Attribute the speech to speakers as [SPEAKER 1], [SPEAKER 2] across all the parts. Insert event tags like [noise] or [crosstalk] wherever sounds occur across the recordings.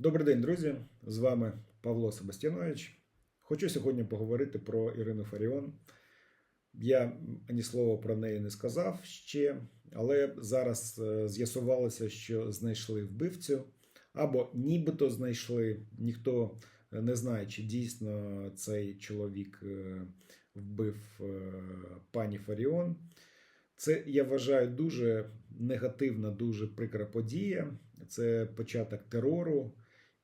[SPEAKER 1] Добрий день, друзі! З вами Павло Себастьянович. Хочу сьогодні поговорити про Ірину Фаріон. Я ані слова про неї не сказав ще, але зараз е, з'ясувалося, що знайшли вбивцю, або нібито знайшли. Ніхто не знає, чи дійсно цей чоловік е, вбив е, пані Фаріон. Це я вважаю дуже негативна, дуже прикра подія. Це початок терору.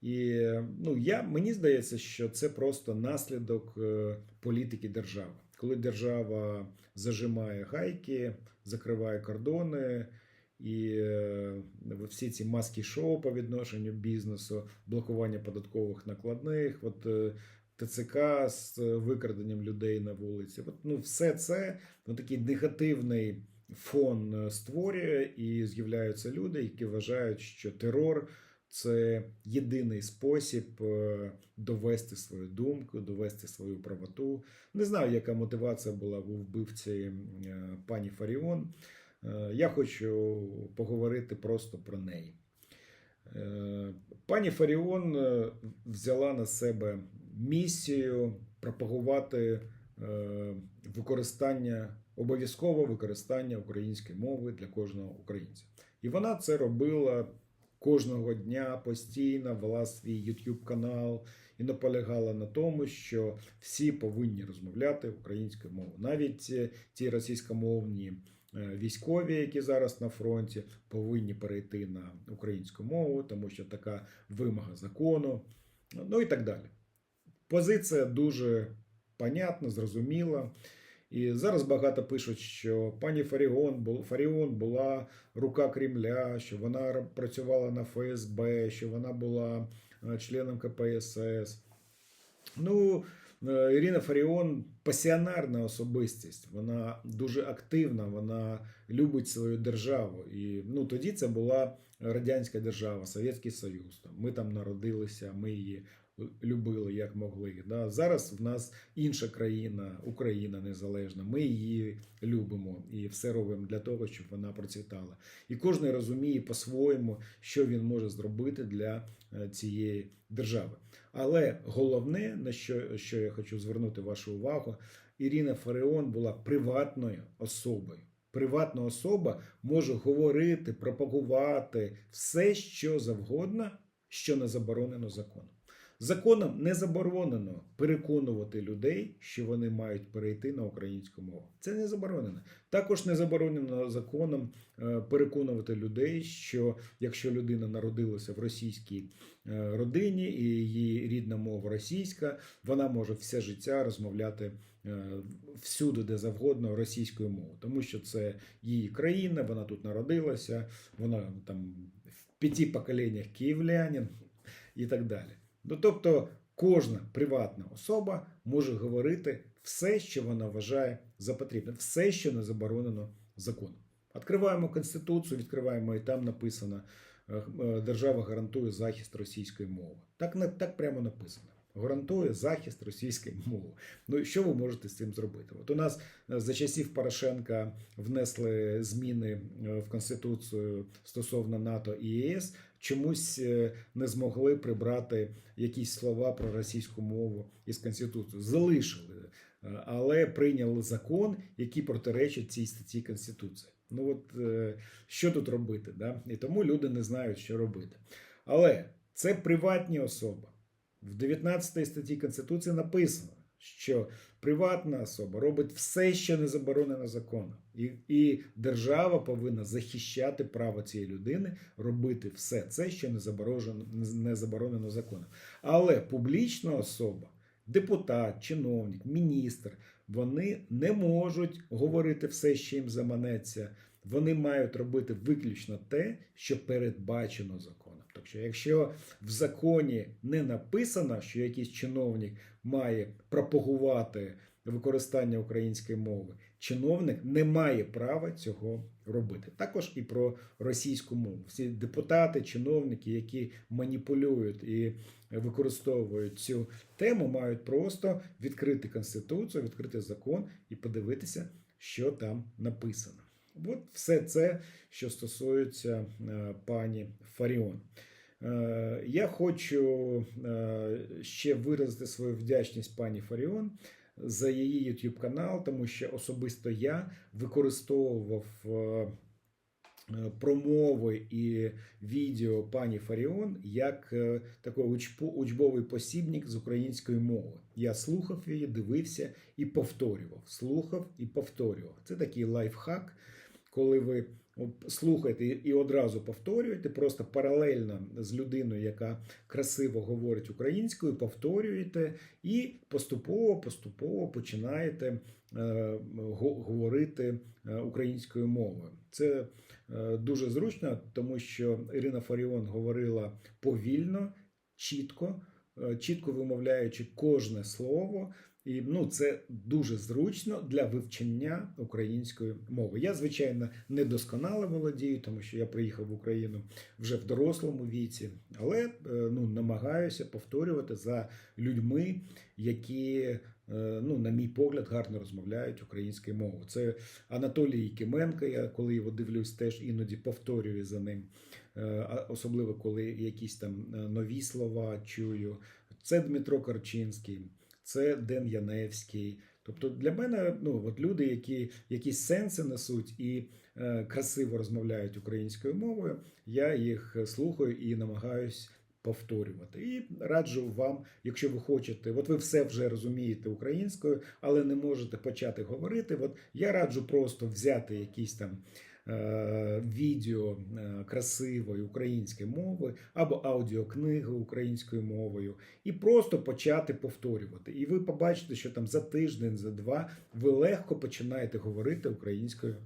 [SPEAKER 1] І ну, я, мені здається, що це просто наслідок е, політики держави. Коли держава зажимає гайки, закриває кордони, і е, всі ці маски шоу по відношенню бізнесу, блокування податкових накладних, от е, ТЦК з викраденням людей на вулиці. От, ну, все це ну, такий негативний фон створює, і з'являються люди, які вважають, що терор це єдиний спосіб е, довести свою думку, довести свою правоту. Не знаю, яка мотивація була у вбивці е, пані Фаріон. Е, Я хочу поговорити просто про неї. Пані Фаріон взяла на себе місію пропагувати використання, обов'язкове використання української мови для кожного українця. І вона це робила кожного дня постійно, вела свій YouTube канал і наполягала на тому, що всі повинні розмовляти українською мовою. Навіть е, ті російськомовні е, військові, які зараз на фронті, повинні перейти на українську мову, тому що така вимога закону, ну і так далі. Позиція дуже понятна, зрозуміла. І зараз багато пишуть, що пані Фаріон, Фаріон була рука Кремля, що вона працювала на ФСБ, що вона була е, членом КПСС. Ну, е, Ірина Фаріон пасіонарна особистість. Вона дуже активна, вона любить свою державу. І ну, тоді це була радянська держава, Совєтський Союз. Ми там народилися, ми її любили як могли. Да? Зараз в нас інша країна, Україна незалежна. Ми її любимо і все робимо для того, щоб вона процвітала. І кожен розуміє по-своєму, що він може зробити для е, цієї держави. Але головне, на що, що я хочу звернути вашу увагу, Ірина Фареон була приватною особою. Приватна особа може говорити, пропагувати все, що завгодно, що не заборонено законом. Законом не заборонено переконувати людей, що вони мають перейти на українську мову. Це не заборонено. Також не заборонено законом е, переконувати людей, що якщо людина народилася в російській е, родині і її рідна мова російська, вона може все життя розмовляти е, всюди, де завгодно, російською мовою, тому що це її країна, вона тут народилася, вона там в п'яти поколіннях київлянин і так далі. Ну, тобто, кожна приватна особа може говорити все, що вона вважає за потрібне, все, що не заборонено законом. Відкриваємо Конституцію, відкриваємо, і там написано: е, е, держава гарантує захист російської мови. Так, на- так прямо написано. Гарантує захист російської мови. Ну що ви можете з цим зробити? От у нас е, за часів Порошенка внесли зміни в Конституцію стосовно НАТО і ЄС. Чомусь е, не змогли прибрати якісь слова про російську мову із Конституції. Залишили, е, але прийняли закон, який протиречить цій статті Конституції. Ну от е, що тут робити? Да? І тому люди не знають, що робити. Але це приватні особи. В 19 статті Конституції написано, що приватна особа робить все, що не заборонено законом, і, і держава повинна захищати право цієї людини робити все це, що не заборонено, не заборонено законом. Але публічна особа, депутат, чиновник, міністр, вони не можуть говорити все, що їм заманеться. Вони мають робити виключно те, що передбачено законом. Тобто, якщо в законі не написано, що якийсь чиновник має пропагувати використання української мови, чиновник не має права цього робити. Також і про російську мову. Всі депутати, чиновники, які маніпулюють і використовують цю тему, мають просто відкрити конституцію, відкрити закон і подивитися, що там написано. От все це, що стосується е, пані Фаріон. Е, Я хочу е, ще виразити свою вдячність пані Фаріон за її YouTube канал, тому що особисто я використовував е, промови і відео пані Фаріон як такий учбовий посібник з української мови. Я слухав її, дивився і повторював. Слухав і повторював. Це такий лайфхак, коли ви от слухаєте і одразу повторюєте, просто паралельно з людиною, яка красиво говорить українською, повторюєте і поступово, поступово починаєте е, говорити е, українською мовою. Це е, дуже зручно, тому що Ірина Фаріон говорила повільно, чітко, чітко вимовляючи кожне слово. І ну, це дуже зручно для вивчення української мови. Я, звичайно, недосконало володію, тому що я приїхав в Україну вже в дорослому віці, але е, ну, намагаюся повторювати за людьми, які, е, ну, на мій погляд, гарно розмовляють українською мовою. Це Анатолій Кименко, я коли його дивлюсь, теж іноді повторюю за ним, Е, особливо коли якісь там нові слова чую. Це Дмитро Карчинський, це Ден Яневський. Тобто для мене ну, от люди, які якісь сенси несуть і е, красиво розмовляють українською мовою, я їх слухаю і намагаюсь повторювати. І раджу вам, якщо ви хочете, от ви все вже розумієте українською, але не можете почати говорити. От я раджу просто взяти якісь там. Е, Відео е, красивої української мови або аудіокниги українською мовою, і просто почати повторювати. І ви побачите, що там за тиждень, за два ви легко починаєте говорити українською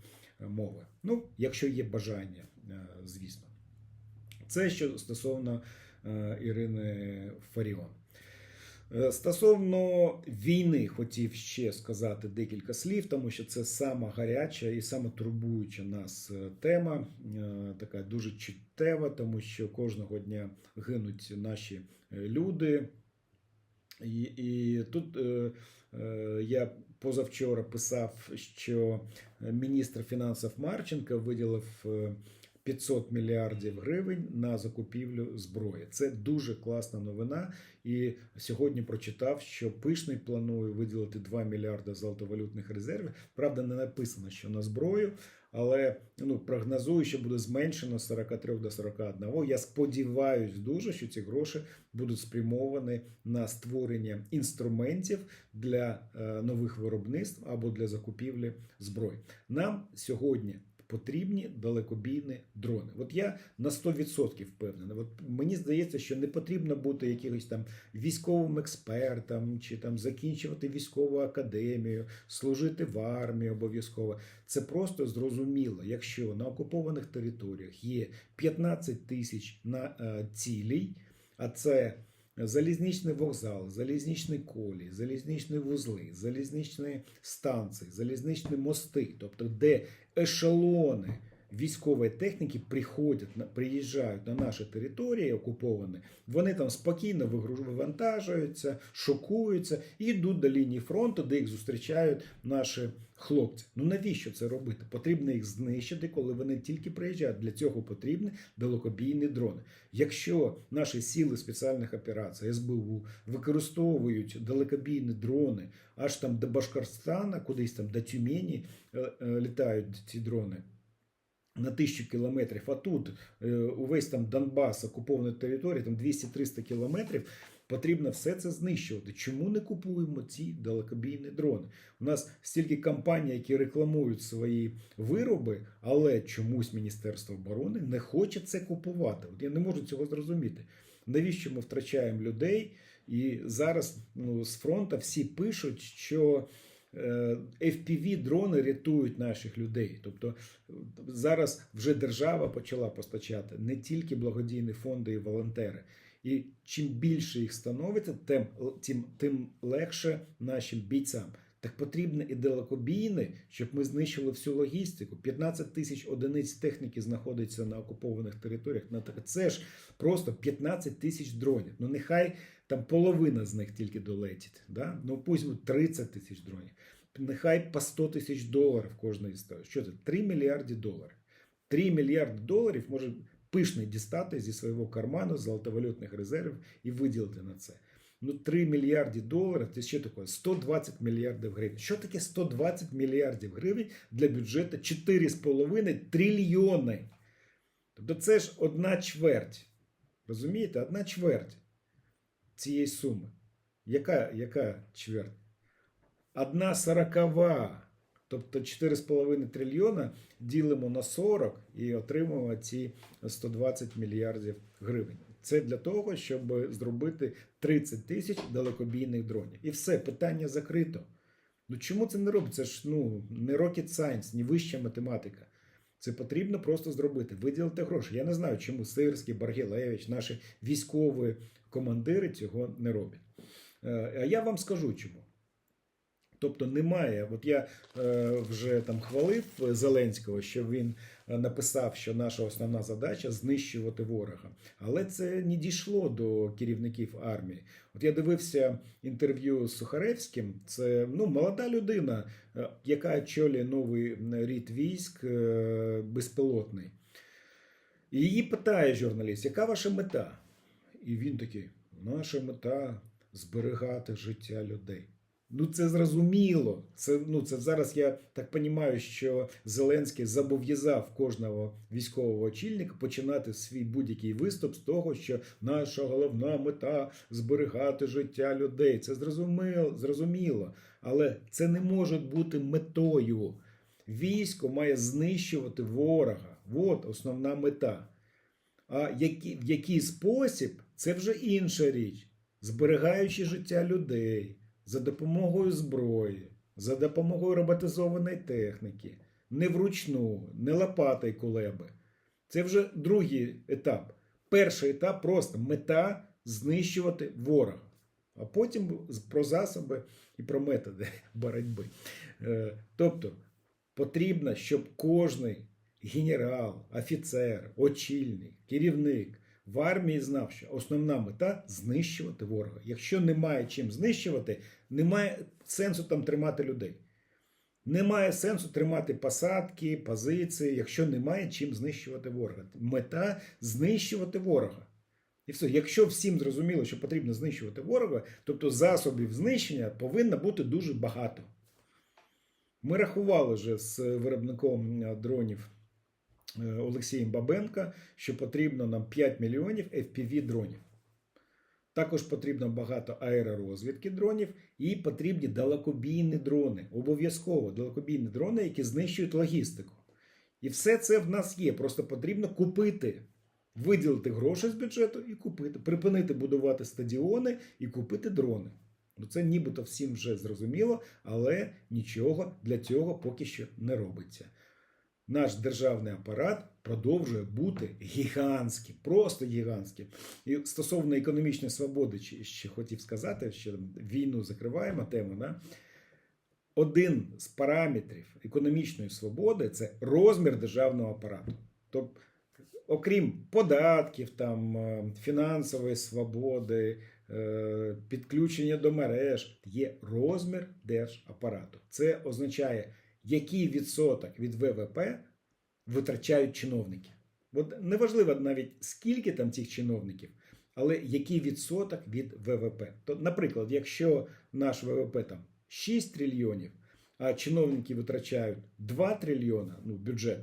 [SPEAKER 1] е, мовою. Ну, якщо є бажання, звісно. Це що стосовно Ірини Фаріон. Е, Стосовно війни хотів ще сказати декілька слів, тому що це сама гаряча і сама турбуюча нас е, тема, е, така дуже чуттєва, тому що кожного дня гинуть наші люди. І, і тут е, е, я позавчора писав, що міністр фінансів Марченко виділив 500 мільярдів гривень на закупівлю зброї. Це дуже класна новина. І сьогодні прочитав, що пишний планує виділити 2 мільярди золотовалютних резервів. Правда, не написано, що на зброю, але ну, прогнозую, що буде зменшено з 43 до 41. Я сподіваюся дуже, що ці гроші будуть спрямовані на створення інструментів для е, нових виробництв або для закупівлі зброї. Нам сьогодні потрібні далекобійні дрони. От я на 100% впевнений. От мені здається, що не потрібно бути якимось там військовим експертом чи там закінчувати військову академію, служити в армії обов'язково. Це просто зрозуміло, якщо на окупованих територіях є 15 тисяч на е, цілій, а це залізничний вокзал, залізничні колії, залізничні вузли, залізничні станції, залізничні мости, тобто де ешелони військової техніки приходять приїжджають на наші території окуповані, вони там спокійно вивантажуються, шокуються і йдуть до лінії фронту, де їх зустрічають наші хлопці. Ну навіщо це робити? Потрібно їх знищити, коли вони тільки приїжджають. Для цього потрібні далекобійні дрони. Якщо наші сили спеціальних операцій СБУ використовують далекобійні дрони аж там до Башкорстана, кудись там до Тюмені е, е, літають ці дрони. На тисячу кілометрів, а тут е, увесь там Донбас, окуповані території, там 200-300 кілометрів, потрібно все це знищувати. Чому не купуємо ці далекобійні дрони? У нас стільки компаній, які рекламують свої вироби, але чомусь Міністерство оборони не хоче це купувати. От я не можу цього зрозуміти. Навіщо ми втрачаємо людей? І зараз ну, з фронту всі пишуть, що fpv дрони рятують наших людей. Тобто е, зараз вже держава почала постачати не тільки благодійні фонди і волонтери. І чим більше їх становиться, тим, тим, тим легше нашим бійцям. Так потрібно і далекобійне, щоб ми знищили всю логістику. 15 тисяч одиниць техніки знаходиться на окупованих територіях. Ну, так це ж просто 15 тисяч дронів. Ну нехай там половина з них тільки долетить. Да? Ну пусть 30 тисяч дронів. Нехай по 100 тисяч доларів кожна історія. Що це? 3 мільярди доларів. 3 мільярди доларів може пишно дістати зі свого карману з золотовалютних резервів і виділити на це. Ну, 3 мільярди доларів це що таке? 120 мільярдів гривень. Що таке 120 мільярдів гривень для бюджету 4,5 трильйони? Тобто це ж одна чверть. Розумієте? Одна чверть цієї суми. Яка, яка чверть? Одна сорокова. Тобто 4,5 трильйона ділимо на 40 і отримуємо ці 120 мільярдів гривень. Це для того, щоб зробити 30 тисяч далекобійних дронів. І все, питання закрито. Ну чому це не робиться? Це ж ну, не rocket science, не вища математика. Це потрібно просто зробити, виділити гроші. Я не знаю, чому Сирський, Баргілевич, наші військові командири цього не роблять. Е, А я вам скажу чому. Тобто немає, от я е, вже там хвалив Зеленського, що він е, написав, що наша основна задача знищувати ворога. Але це не дійшло до керівників армії. От я дивився інтерв'ю з Сухаревським. Це ну, молода людина, яка очолює новий рід військ безпілотний. І її питає журналіст, яка ваша мета? І він такий: наша мета зберігати життя людей. Ну, це зрозуміло. Це, ну, це зараз я так розумію, що Зеленський зобов'язав кожного військового очільника починати свій будь-який виступ з того, що наша головна мета зберігати життя людей. Це зрозуміло, зрозуміло. Але це не може бути метою. Військо має знищувати ворога. От основна мета. А які, в який спосіб це вже інша річ, зберігаючи життя людей за допомогою зброї, за допомогою роботизованої техніки, не вручну, не лопати й кулеби. Це вже другий етап. Перший етап просто мета знищувати ворога, а потім про засоби і про методи [laughs] боротьби. Е, Тобто потрібно, щоб кожний генерал, офіцер, очільник, керівник в армії знав, що основна мета знищувати ворога. Якщо немає чим знищувати, немає сенсу там тримати людей. Немає сенсу тримати посадки, позиції, якщо немає чим знищувати ворога. Мета знищувати ворога. І все, якщо всім зрозуміло, що потрібно знищувати ворога, тобто засобів знищення повинно бути дуже багато. Ми рахували вже з виробником дронів Олексієм Бабенка, що потрібно нам 5 мільйонів FPV дронів. Також потрібно багато аеророзвідки дронів і потрібні далекобійні дрони. Обов'язково далекобійні дрони, які знищують логістику. І все це в нас є. Просто потрібно купити, виділити гроші з бюджету і купити, припинити будувати стадіони і купити дрони. Ну це нібито всім вже зрозуміло, але нічого для цього поки що не робиться. Наш державний апарат продовжує бути гігантським, просто гігантським. І стосовно економічної свободи, ще хотів сказати, що війну закриваємо тему. Да? Один з параметрів економічної свободи це розмір державного апарату. Тобто, окрім податків, там, е, фінансової свободи, е, підключення до мереж, є розмір держапарату. Це означає, який відсоток від ВВП витрачають чиновники. От неважливо навіть скільки там цих чиновників, але який відсоток від ВВП. То, наприклад, якщо наш ВВП там 6 трильйонів, а чиновники витрачають 2 трильйона, ну, бюджет,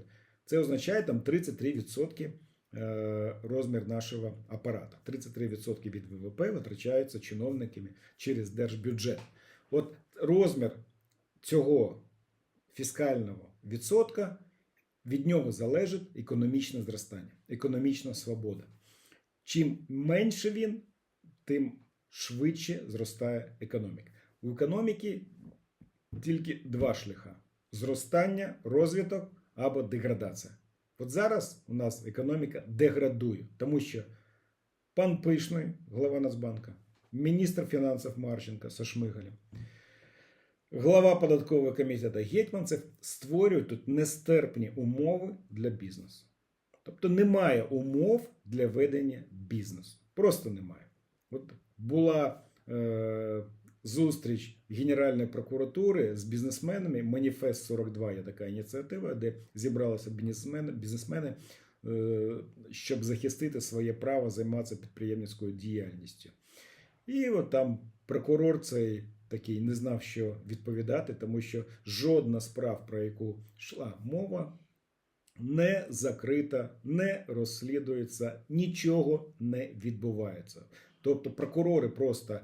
[SPEAKER 1] це означає там 33% е, розмір нашого апарату. 33% від ВВП витрачаються чиновниками через держбюджет. От розмір цього фіскального відсотка від нього залежить економічне зростання, економічна свобода. Чим менше він, тим швидше зростає економіка. У економіки тільки два шляха: зростання, розвиток або деградація. От зараз у нас економіка деградує, тому що пан Пишний, голова Нацбанка, міністр фінансів Марченко со Шмигалем, Глава податкового комітету Гетьманцев створюють тут нестерпні умови для бізнесу. Тобто немає умов для ведення бізнесу. Просто немає. От була е, зустріч Генеральної прокуратури з бізнесменами. Маніфест 42 є така ініціатива, де зібралися бізнесмени, бізнесмени е, щоб захистити своє право займатися підприємницькою діяльністю. І от там прокурор цей такий не знав, що відповідати, тому що жодна справ, про яку йшла мова, не закрита, не розслідується, нічого не відбувається. Тобто прокурори просто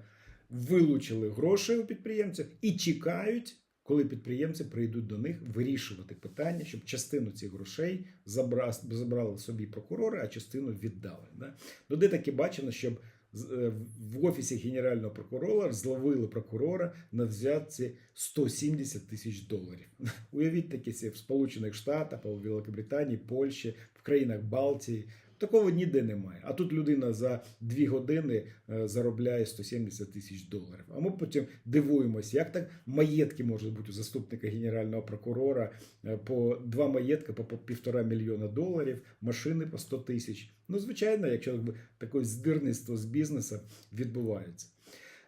[SPEAKER 1] вилучили гроші у підприємців і чекають, коли підприємці прийдуть до них вирішувати питання, щоб частину цих грошей забра- забрали собі прокурори, а частину віддали. Да? Ну, де таке бачено, щоб в офісі генерального прокурора зловили прокурора на взятці 170 тисяч доларів. [laughs] Уявіть таке в Сполучених Штатах, в Великобританії, Польщі, в країнах Балтії. Такого ніде немає. А тут людина за дві години е, заробляє 170 тисяч доларів. А ми потім дивуємося, як так маєтки можуть бути у заступника генерального прокурора е, по два маєтки по півтора мільйона доларів, машини по 100 тисяч. Ну, звичайно, якщо таке здирництво з бізнесу відбувається.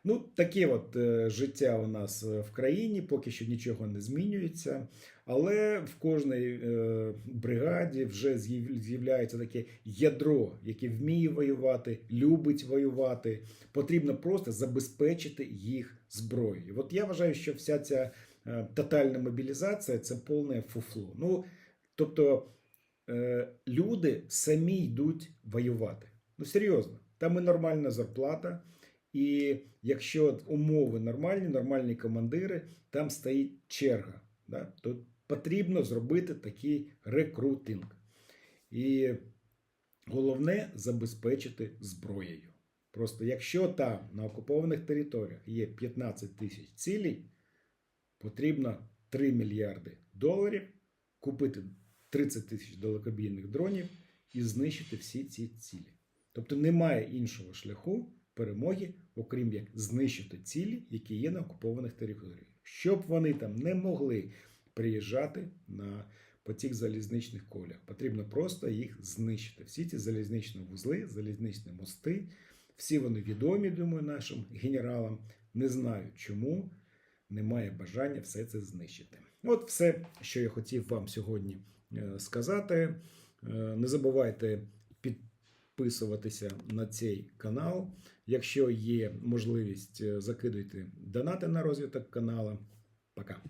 [SPEAKER 1] Ну, таке от е, життя у нас в країні, поки що нічого не змінюється. Але в кожній е, бригаді вже з'яв- з'являється таке ядро, яке вміє воювати, любить воювати. Потрібно просто забезпечити їх зброєю. От я вважаю, що вся ця е, тотальна мобілізація це повне фуфло. Ну, тобто е, люди самі йдуть воювати. Ну, серйозно, там і нормальна зарплата. І якщо умови нормальні, нормальні командири, там стоїть черга. Да? Потрібно зробити такий рекрутинг. І головне забезпечити зброєю. Просто якщо там на окупованих територіях є 15 тисяч цілей, потрібно 3 мільярди доларів купити 30 тисяч далекобійних дронів і знищити всі ці цілі. Тобто немає іншого шляху перемоги, окрім як знищити цілі, які є на окупованих територіях, щоб вони там не могли приїжджати на потік залізничних колях. Потрібно просто їх знищити. Всі ці залізничні вузли, залізничні мости, всі вони відомі, думаю, нашим генералам. Не знаю чому немає бажання все це знищити. От все, що я хотів вам сьогодні е, сказати. Е, Не забувайте підписуватися на цей канал. Якщо є можливість, е, закидуйте донати на розвиток каналу. Пока.